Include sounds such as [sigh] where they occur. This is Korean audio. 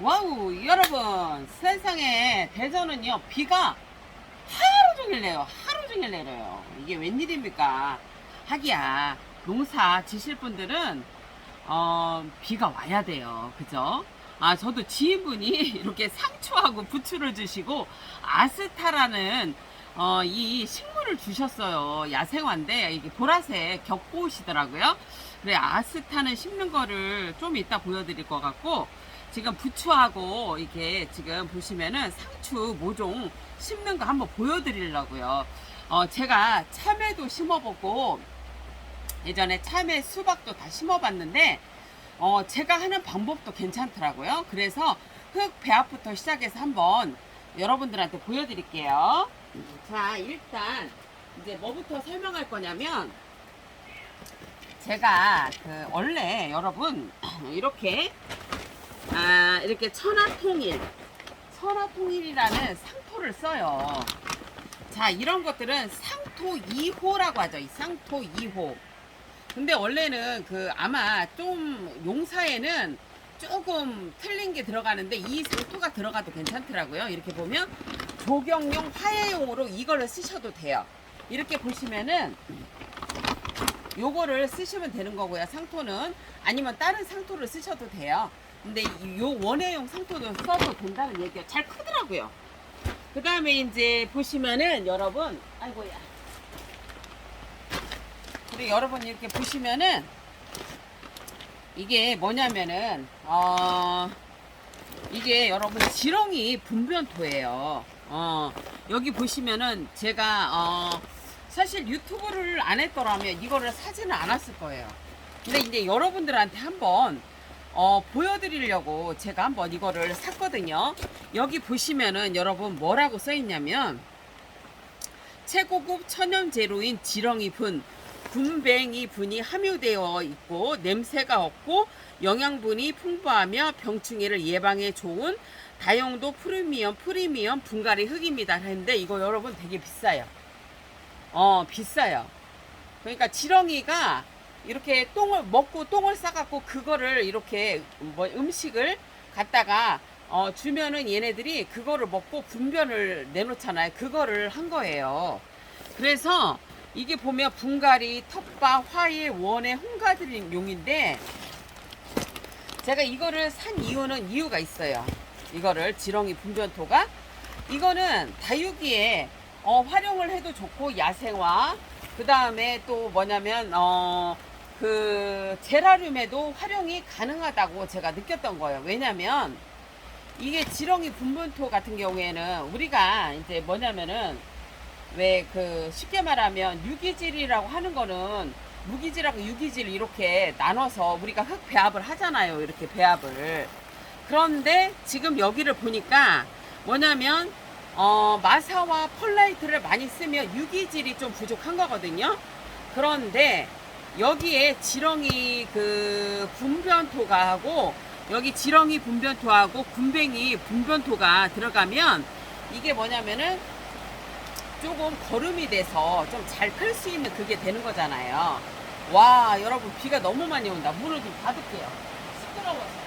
와우 여러분. 세상에 대전은요 비가 하루 종일 내요. 하루 종일 내려요. 이게 웬일입니까? 하기야 농사 지실 분들은 어 비가 와야 돼요. 그죠? 아 저도 지인분이 [laughs] 이렇게 상추하고 부추를 주시고 아스타라는 어, 이 식물을 주셨어요 야생화인데 이게 보라색 격보시더라고요 그래 아스타는 심는 거를 좀 이따 보여드릴 것 같고 지금 부추하고 이게 지금 보시면은 상추 모종 심는 거 한번 보여드리려고요. 어, 제가 참외도 심어보고 예전에 참외 수박도 다 심어봤는데 어, 제가 하는 방법도 괜찮더라고요. 그래서 흙 배합부터 시작해서 한번 여러분들한테 보여드릴게요. 자, 일단 이제 뭐부터 설명할 거냐면 제가 그 원래 여러분 [clears throat] 이렇게 아, 이렇게 천하통일, 천하통일이라는 상토를 써요. 자, 이런 것들은 상토 2호라고 하죠. 이 상토 2호. 근데 원래는 그 아마 좀 용사에는 조금 틀린 게 들어가는데 이 상토가 들어가도 괜찮더라고요. 이렇게 보면 조경용 화해용으로 이거를 쓰셔도 돼요. 이렇게 보시면은 요거를 쓰시면 되는 거고요. 상토는 아니면 다른 상토를 쓰셔도 돼요. 근데 이- 요 원해용 상토도 써도 된다는 얘기가 잘 크더라고요. 그 다음에 이제 보시면은 여러분, 아이고야. 그리고 여러분 이렇게 보시면은 이게 뭐냐면은 어 이게 여러분 지렁이 분변토예요. 어 여기 보시면은 제가 어 사실 유튜브를 안 했더라면 이거를 사지는 않았을 거예요. 근데 이제 여러분들한테 한번 어, 보여드리려고 제가 한번 이거를 샀거든요. 여기 보시면은 여러분 뭐라고 써있냐면 최고급 천연 재료인 지렁이 분, 군뱅이 분이 함유되어 있고 냄새가 없고 영양분이 풍부하며 병충해를 예방에 좋은 다용도 프리미엄 프리미엄 분갈이 흙입니다. 했는데 이거 여러분 되게 비싸요. 어 비싸요. 그러니까 지렁이가 이렇게 똥을 먹고 똥을 싸갖고 그거를 이렇게 뭐 음식을 갖다가 어, 주면은 얘네들이 그거를 먹고 분변을 내놓잖아요. 그거를 한 거예요. 그래서 이게 보면 분갈이, 텃밭, 화일, 원의 홍가들인 용인데 제가 이거를 산 이유는 이유가 있어요. 이거를 지렁이 분변토가 이거는 다육이에 어, 활용을 해도 좋고 야생화 그 다음에 또 뭐냐면 어, 그 제라늄에도 활용이 가능하다고 제가 느꼈던 거예요. 왜냐면 이게 지렁이 분변토 같은 경우에는 우리가 이제 뭐냐면은 왜 그 쉽게 말하면 유기질이라고 하는 거는 무기질하고 유기질 이렇게 나눠서 우리가 흙 배합을 하잖아요. 이렇게 배합을. 그런데 지금 여기를 보니까 뭐냐면 어, 마사와 펄라이트를 많이 쓰면 유기질이 좀 부족한 거거든요. 그런데 여기에 지렁이 그 분변토가 하고 여기 지렁이 분변토하고 군뱅이 분변토가 들어가면 이게 뭐냐면은 조금 거름이 돼서 좀 잘 클 수 있는 그게 되는 거잖아요. 와, 여러분 비가 너무 많이 온다. 문을 좀 닫을게요. 시끄러워서.